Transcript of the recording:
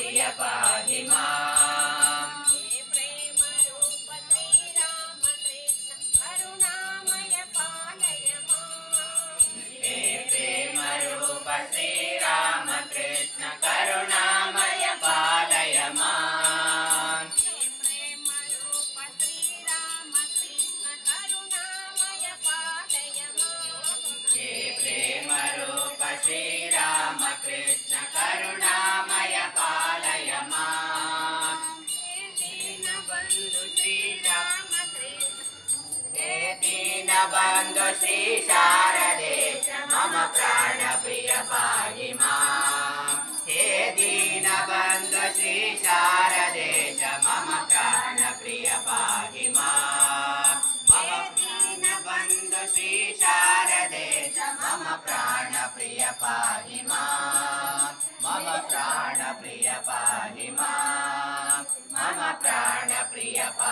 ప్రియ పాహి హే ప్రేమ రూప శ్రీరామ కృష్ణ కరుణామయ పాలయ మా హే ప్రేమ రూప శ్రీరామ ದೀನ ಬಂದು ಶ್ರೀ ಶಾರದೆ ಮಮ ಪ್ರಾಣ ಪ್ರಿಯ ಪಾಹಿಮಾ ಹೇ ದೀನ ಬಂದು ಶ್ರೀ ಶಾರದೆ ಮಮ ಪ್ರಾಣ ಪ್ರಿಯ ಪಾಹಿಮಾ ಮಮ ದೀನ ಬಂದು ಶ್ರೀ ಶಾರದೆ ಮಮ ಪ್ರಾಣ ಪ್ರಿಯ ಪಾಹಿಮಾ ಮಮ ಪ್ರಾಣ ಪ್ರಿಯ ಪಾಹಿಮಾ பெரியப்பா